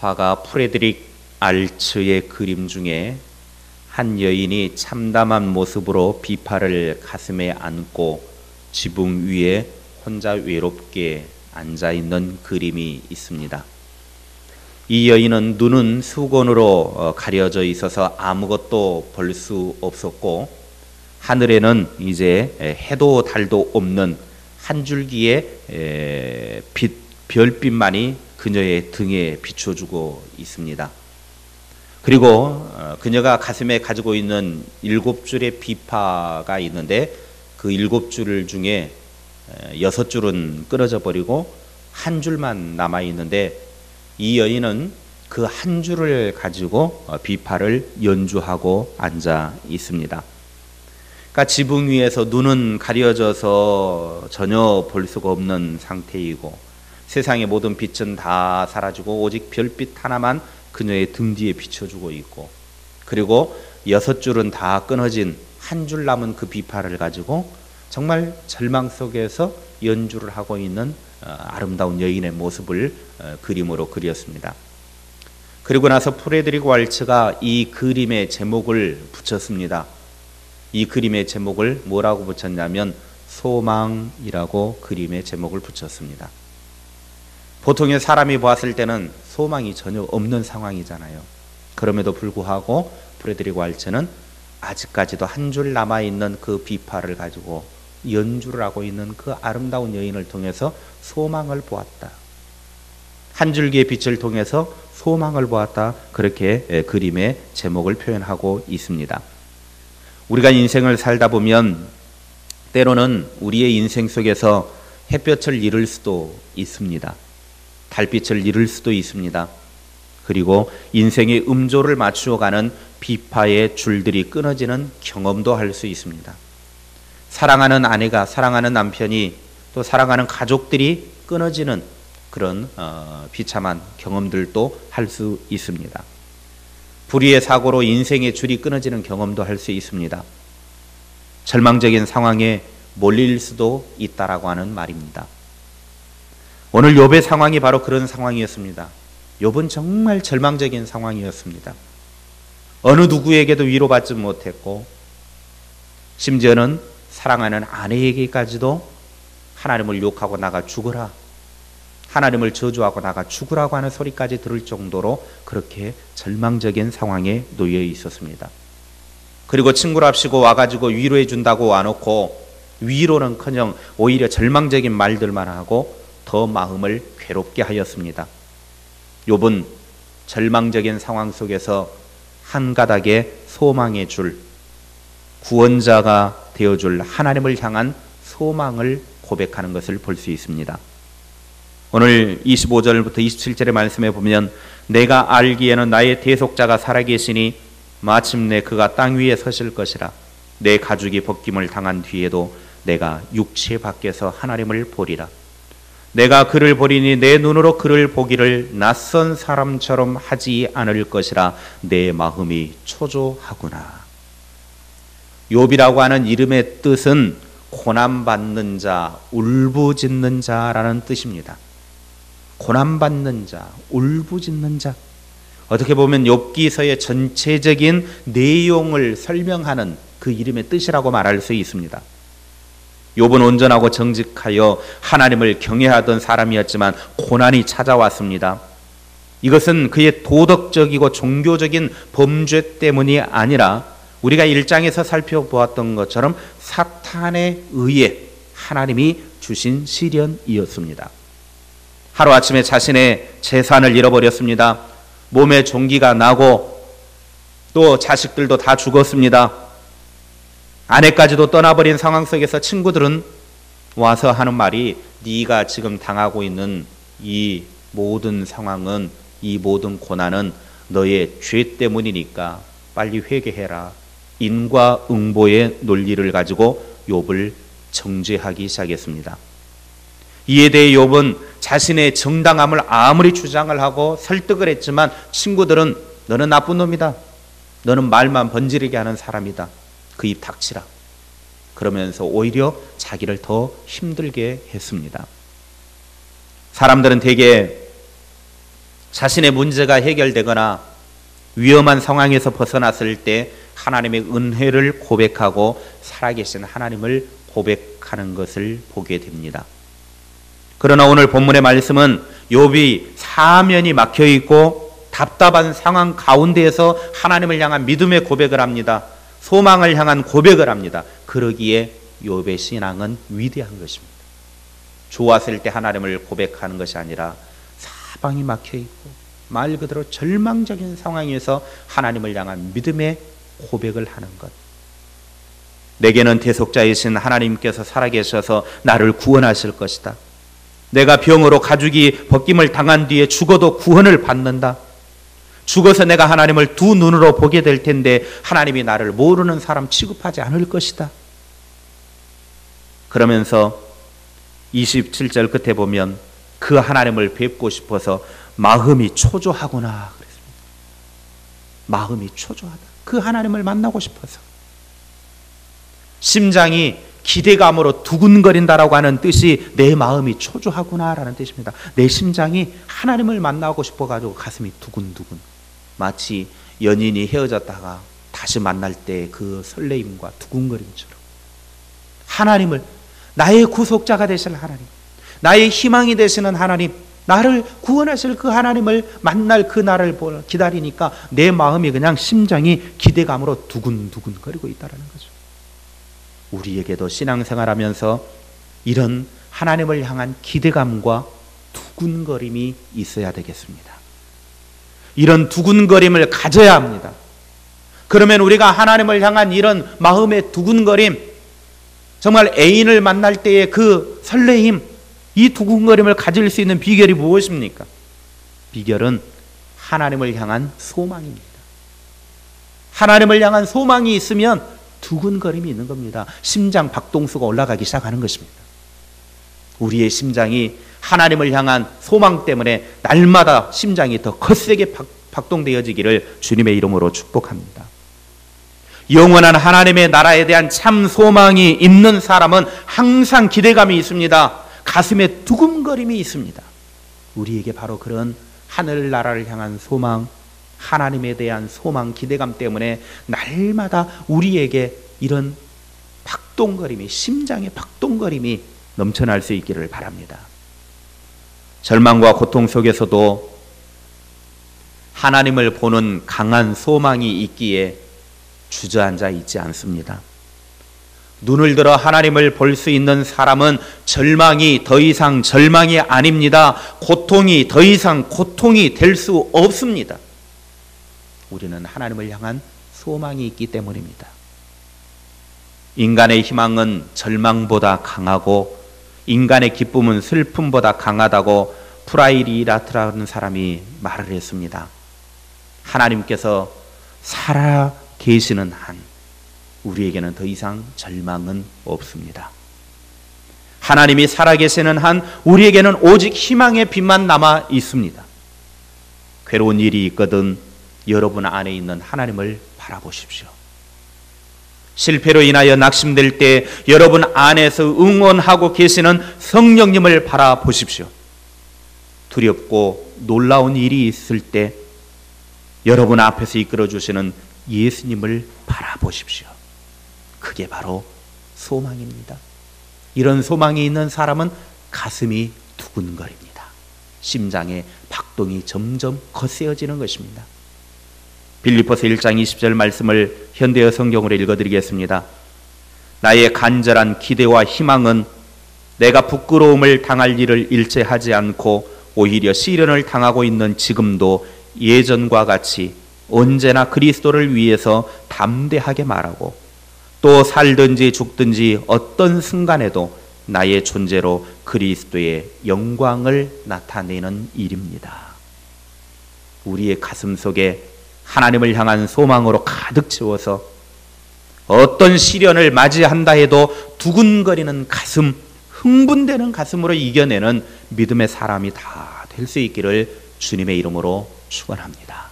화가 프레드릭 알츠의 그림 중에 한 여인이 참담한 모습으로 비파를 가슴에 안고 지붕 위에 혼자 외롭게 앉아 있는 그림이 있습니다. 이 여인은 눈은 수건으로 어, 가려져 있어서 아무것도 볼 수 없었고 하늘에는 이제 해도 달도 없는 한 줄기의 빛 별빛만이 그녀의 등에 비춰주고 있습니다. 그리고 어, 그녀가 가슴에 가지고 있는 일곱 줄의 비파가 있는데 그 일곱 줄 중에 여섯 줄은 끊어져 버리고 한 줄만 남아 있는데 이 여인은 그 한 줄을 가지고 어, 비파를 연주하고 앉아 있습니다. 그러니까 지붕 위에서 눈은 가려져서 전혀 볼 수가 없는 상태이고 세상의 모든 빛은 다 사라지고 오직 별빛 하나만 그녀의 등 뒤에 비춰주고 있고 그리고 여섯 줄은 다 끊어진 한 줄 남은 그 비파를 가지고 정말 절망 속에서 연주를 하고 있는 어, 아름다운 여인의 모습을 어, 그림으로 그렸습니다. 그리고 나서 프레드릭 왈츠가 이 그림의 제목을 붙였습니다. 이 그림의 제목을 뭐라고 붙였냐면 소망이라고 그림의 제목을 붙였습니다. 보통의 사람이 보았을 때는 소망이 전혀 없는 상황이잖아요. 그럼에도 불구하고 프레드릭 왈츠는 아직까지도 한 줄 남아 있는 그 비파를 가지고 연주를 하고 있는 그 아름다운 여인을 통해서 소망을 보았다. 한 줄기의 빛을 통해서 소망을 보았다. 그렇게 그림의 제목을 표현하고 있습니다. 우리가 인생을 살다 보면 때로는 우리의 인생 속에서 햇볕을 잃을 수도 있습니다. 달빛을 잃을 수도 있습니다. 그리고 인생의 음조를 맞추어 가는 비파의 줄들이 끊어지는 경험도 할 수 있습니다. 사랑하는 아내가 사랑하는 남편이 또 사랑하는 가족들이 끊어지는 그런 어, 비참한 경험들도 할 수 있습니다. 불의의 사고로 인생의 줄이 끊어지는 경험도 할 수 있습니다. 절망적인 상황에 몰릴 수도 있다라고 하는 말입니다. 오늘 욥의 상황이 바로 그런 상황이었습니다. 욥은 정말 절망적인 상황이었습니다. 어느 누구에게도 위로받지 못했고 심지어는 사랑하는 아내에게까지도 하나님을 욕하고 나가 죽으라. 하나님을 저주하고 나가 죽으라고 하는 소리까지 들을 정도로 그렇게 절망적인 상황에 놓여 있었습니다. 그리고 친구랍시고 와가지고 위로해 준다고 와놓고 위로는커녕 오히려 절망적인 말들만 하고 더 마음을 괴롭게 하였습니다. 욥은 절망적인 상황 속에서 한 가닥의 소망의 줄 구원자가 되어 줄 하나님을 향한 소망을 고백하는 것을 볼 수 있습니다. 오늘 25절부터 27절의 말씀에 보면 내가 알기에는 나의 대속자가 살아계시니 마침내 그가 땅 위에 서실 것이라 내 가죽이 벗김을 당한 뒤에도 내가 육체 밖에서 하나님을 보리라 내가 그를 보리니 내 눈으로 그를 보기를 낯선 사람처럼 하지 않을 것이라 내 마음이 초조하구나 욥이라고 하는 이름의 뜻은 고난 받는 자, 울부짖는 자라는 뜻입니다. 고난 받는 자, 울부짖는 자. 어떻게 보면 욥기서의 전체적인 내용을 설명하는 그 이름의 뜻이라고 말할 수 있습니다. 욥은 온전하고 정직하여 하나님을 경외하던 사람이었지만 고난이 찾아왔습니다. 이것은 그의 도덕적이고 종교적인 범죄 때문이 아니라 우리가 일장에서 살펴보았던 것처럼 사탄에 의해 하나님이 주신 시련이었습니다. 하루아침에 자신의 재산을 잃어버렸습니다. 몸에 종기가 나고 또 자식들도 다 죽었습니다. 아내까지도 떠나버린 상황 속에서 친구들은 와서 하는 말이 네가 지금 당하고 있는 이 모든 상황은 이 모든 고난은 너의 죄 때문이니까 빨리 회개해라. 인과응보의 논리를 가지고 욥을 정죄하기 시작했습니다. 이에 대해 욥은 자신의 정당함을 아무리 주장을 하고 설득을 했지만 친구들은 너는 나쁜 놈이다. 너는 말만 번지르게 하는 사람이다. 그 입 닥치라. 그러면서 오히려 자기를 더 힘들게 했습니다. 사람들은 대개 자신의 문제가 해결되거나 위험한 상황에서 벗어났을 때 하나님의 은혜를 고백하고 살아계신 하나님을 고백하는 것을 보게 됩니다. 그러나 오늘 본문의 말씀은 욥이 사면이 막혀 있고 답답한 상황 가운데에서 하나님을 향한 믿음의 고백을 합니다. 소망을 향한 고백을 합니다. 그러기에 욥의 신앙은 위대한 것입니다. 좋았을 때 하나님을 고백하는 것이 아니라 사방이 막혀 있고 말 그대로 절망적인 상황에서 하나님을 향한 믿음의 고백을 하는 것. 내게는 대속자이신 하나님께서 살아계셔서 나를 구원하실 것이다. 내가 병으로 가죽이 벗김을 당한 뒤에 죽어도 구원을 받는다. 죽어서 내가 하나님을 두 눈으로 보게 될 텐데 하나님이 나를 모르는 사람 취급하지 않을 것이다. 그러면서 27절 끝에 보면 그 하나님을 뵙고 싶어서 마음이 초조하구나 그랬습니다. 마음이 초조하다. 그 하나님을 만나고 싶어서 심장이 기대감으로 두근거린다라고 하는 뜻이 내 마음이 초조하구나라는 뜻입니다. 내 심장이 하나님을 만나고 싶어 가지고 가슴이 두근두근. 마치 연인이 헤어졌다가 다시 만날 때 그 설레임과 두근거림처럼 하나님을 나의 구속자가 되실 하나님, 나의 희망이 되시는 하나님, 나를 구원하실 그 하나님을 만날 그 날을 기다리니까 내 마음이 그냥 심장이 기대감으로 두근두근거리고 있다라는 거죠. 우리에게도 신앙생활하면서 이런 하나님을 향한 기대감과 두근거림이 있어야 되겠습니다. 이런 두근거림을 가져야 합니다. 그러면 우리가 하나님을 향한 이런 마음의 두근거림, 정말 애인을 만날 때의 그 설레임, 이 두근거림을 가질 수 있는 비결이 무엇입니까? 비결은 하나님을 향한 소망입니다. 하나님을 향한 소망이 있으면 두근거림이 있는 겁니다. 심장 박동수가 올라가기 시작하는 것입니다. 우리의 심장이 하나님을 향한 소망 때문에 날마다 심장이 더 거세게 박동되어지기를 주님의 이름으로 축복합니다. 영원한 하나님의 나라에 대한 참 소망이 있는 사람은 항상 기대감이 있습니다. 가슴에 두근거림이 있습니다. 우리에게 바로 그런 하늘나라를 향한 소망, 하나님에 대한 소망, 기대감 때문에 날마다 우리에게 이런 박동거림이, 심장의 박동거림이 넘쳐날 수 있기를 바랍니다. 절망과 고통 속에서도 하나님을 보는 강한 소망이 있기에 주저앉아 있지 않습니다. 눈을 들어 하나님을 볼 수 있는 사람은 절망이 더 이상 절망이 아닙니다. 고통이 더 이상 고통이 될 수 없습니다. 우리는 하나님을 향한 소망이 있기 때문입니다. 인간의 희망은 절망보다 강하고 인간의 기쁨은 슬픔보다 강하다고 프라이리라트라는 사람이 말을 했습니다. 하나님께서 살아 계시는 한 우리에게는 더 이상 절망은 없습니다. 하나님이 살아계시는 한 우리에게는 오직 희망의 빛만 남아 있습니다. 괴로운 일이 있거든 여러분 안에 있는 하나님을 바라보십시오. 실패로 인하여 낙심될 때 여러분 안에서 응원하고 계시는 성령님을 바라보십시오. 두렵고 놀라운 일이 있을 때 여러분 앞에서 이끌어 주시는 예수님을 바라보십시오. 그게 바로 소망입니다. 이런 소망이 있는 사람은 가슴이 두근거립니다. 심장의 박동이 점점 거세어지는 것입니다. 빌리포스 1장 20절 말씀을 현대어 성경으로 읽어드리겠습니다. 나의 간절한 기대와 희망은 내가 부끄러움을 당할 일을 일체하지 않고 오히려 시련을 당하고 있는 지금도 예전과 같이 언제나 그리스도를 위해서 담대하게 말하고 또 살든지 죽든지 어떤 순간에도 나의 존재로 그리스도의 영광을 나타내는 일입니다. 우리의 가슴 속에 하나님을 향한 소망으로 가득 채워서 어떤 시련을 맞이한다 해도 두근거리는 가슴, 흥분되는 가슴으로 이겨내는 믿음의 사람이 다 될 수 있기를 주님의 이름으로 축원합니다.